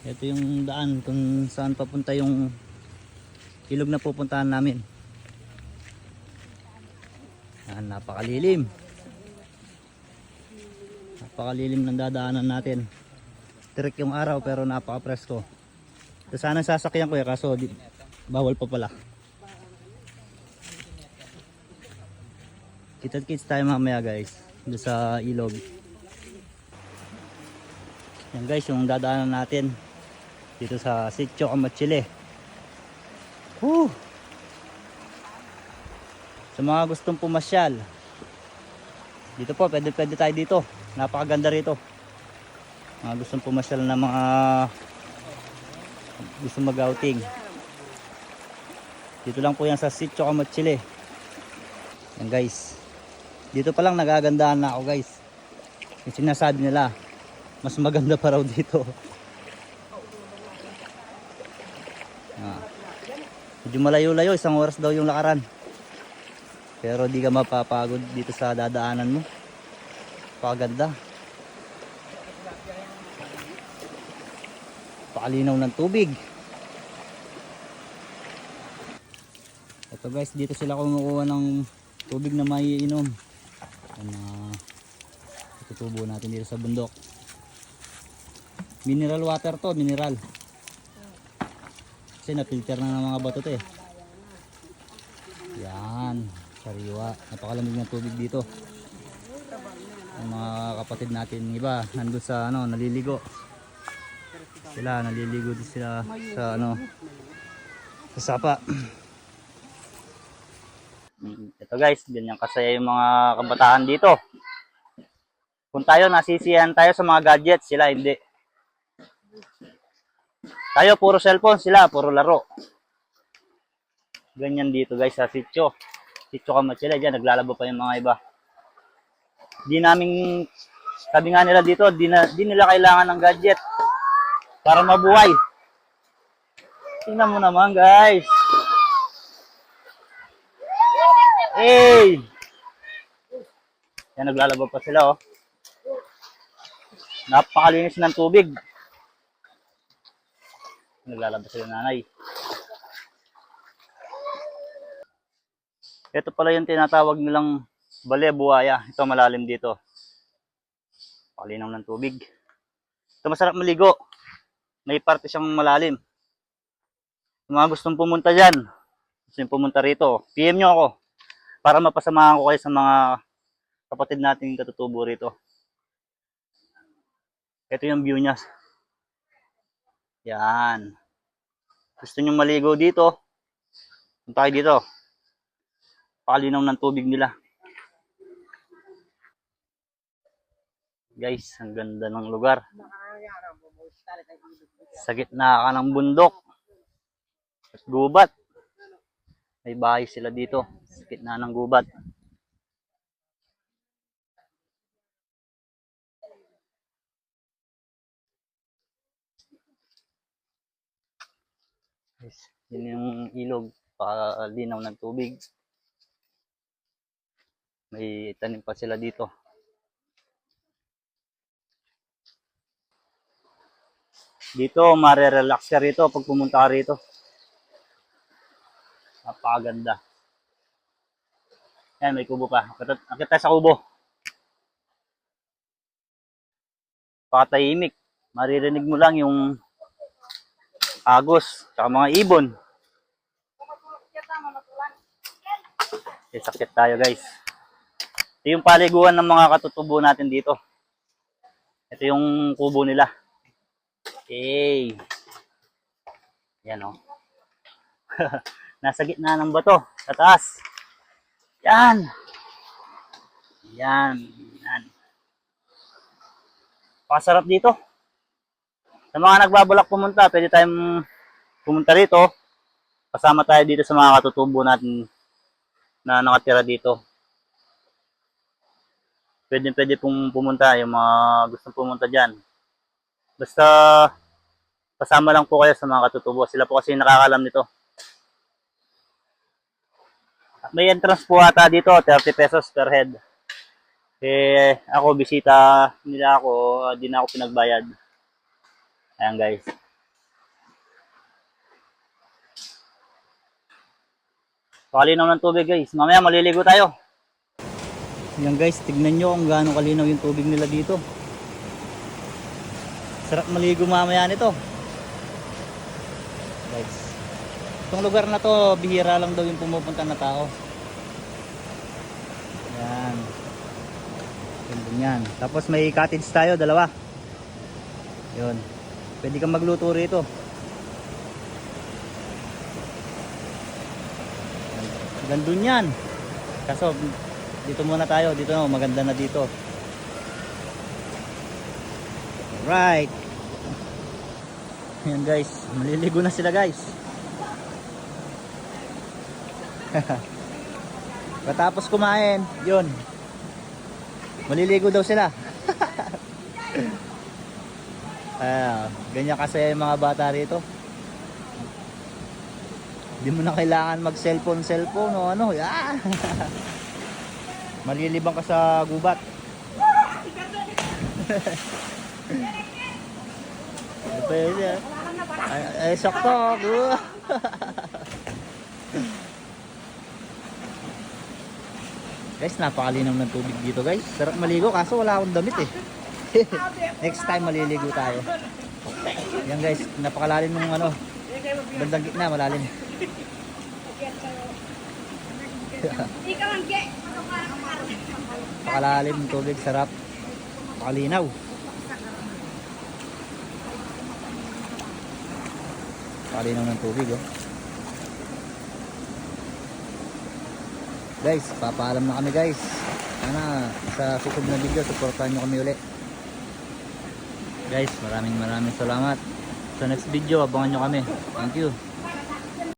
Ito yung daan kung saan papunta yung ilog na pupuntahan namin. Yan, napakalilim. Napakalilim ng dadaanan natin. Tirik yung araw pero napaka-presko. Ito sana sasakyan ko eh kaso di, bawal pa pala. Kita kits tayo mamaya guys. Doon sa ilog. Yan guys yung dadaanan natin. Dito sa Sitio Amachile. Woo! Sa mga gustong pumasyal. Dito po, pwede pwede tayo dito. Napakaganda rito. Mga gustong pumasyal na mga gusto mag-outing. Dito lang po yan sa Sitio Amachile. Yan guys. Dito pa lang nagagandahan na ako guys. Yung sinasabi nila, mas maganda pa raw dito. Medyo malayo-layo, isang oras daw yung lakaran. Pero di ka mapapagod dito sa dadaanan mo. Paganda. Pakalinaw ng tubig. Ito guys, dito sila kumukuha ng tubig na may inom. Ano, itutubo natin dito sa bundok. Mineral water to, mineral. Kasi na-filter na ng mga bato to eh. Yan, sariwa. Napakalamig ng tubig dito. Ang mga kapatid natin iba, nandun sa ano, naliligo. Sila, naliligo din sila sa ano, sa sapa. Ito guys, ganyan kasaya yung mga kabataan dito. Kung tayo nasisiyahan tayo sa mga gadgets, sila hindi. Tayo puro cellphone, sila puro laro. Ganyan dito guys sa sitio. Sitio kamat sila dyan, naglalaba pa yung mga iba. Di namin, sabi nga nila dito, di, na, di nila kailangan ng gadget para mabuhay. Tingnan mo naman guys. Hey! Yan, naglalaba pa sila, oh. Napakalinis ng tubig. Naglalaba sila nanay. Ito pala yung tinatawag nilang bale buhaya. Ito malalim dito. Palinaw ng tubig. Ito masarap maligo. May parte siyang malalim. Kung mga gustong pumunta dyan, gusto pumunta rito, PM nyo ako para mapasamahan ko kayo sa mga kapatid nating katutubo rito. Ito yung view niya. Yan. Gusto nyo maligo dito, punta kayo dito. Pakalinaw ng tubig nila. Guys, ang ganda ng lugar. Sa gitna ka ng bundok. At gubat. May bahay sila dito. Sa gitna ng gubat. Guys, yun yung ilog. Pakalinaw ng tubig. May tanim pa sila dito. Dito, marirelax ka rito pag pumunta ka rito. Napakaganda. Ayan, may kubo pa. Akit tayo sa kubo. Pakatahimik. Maririnig mo lang yung agos, tsaka mga ibon. Okay, sakit tayo guys. Ito yung paliguan ng mga katutubo natin dito. Ito yung kubo nila. Okay. Yan o. Nasa gitna ng bato. Sa taas. Yan. Yan. Yan. Pasarap dito. Sa mga nagbabalak pumunta, pwede tayong pumunta rito. Kasama tayo dito sa mga katutubo natin na nakatira dito. Pwede pwede pong pumunta yung mga gustong pumunta diyan. Basta kasama lang po kayo sa mga katutubo. Sila po kasi nakakalam nito. May entrance po ata dito, 30 pesos per head. Eh, ako, bisita nila ako, di na ako pinagbayad. Ayan guys. Kalinaw ng tubig guys. Mamaya maliligo tayo. Ayan guys, tignan nyo kung gaano kalinaw yung tubig nila dito. Sarap maligo mamaya nito. Guys. Itong lugar na to, bihira lang daw yung pumupunta na tao. Ayan. Ganyan. Tapos may cottage tayo, dalawa. Yun. Pwede kang magluto rito. Gandun yan. Kaso, dito muna tayo. Dito na, maganda na dito. Right. Ayan guys, maliligo na sila guys. Katapos kumain, yun. Maliligo daw sila. Ah, ganyan kasi mga bata rito. Hindi mo na kailangan mag cellphone cellphone o ano. Ah! Malilibang ka sa gubat. Ano yun yan? Ay, ay sakto. gu- guys, napakalinaw ng tubig dito guys. Sarap maligo kaso wala akong damit eh. Next time maliligo tayo. Yan guys, napakalalim ng ano. Bandang gitna, malalim. Ikaw ng tubig, sarap. Napakalinaw. Napakalinaw ng tubig oh. Guys, papaalam na kami guys. Sana sa susunod na video, supportahan nyo kami ulit. Guys, maraming maraming salamat. Sa next video, abangan nyo kami. Thank you.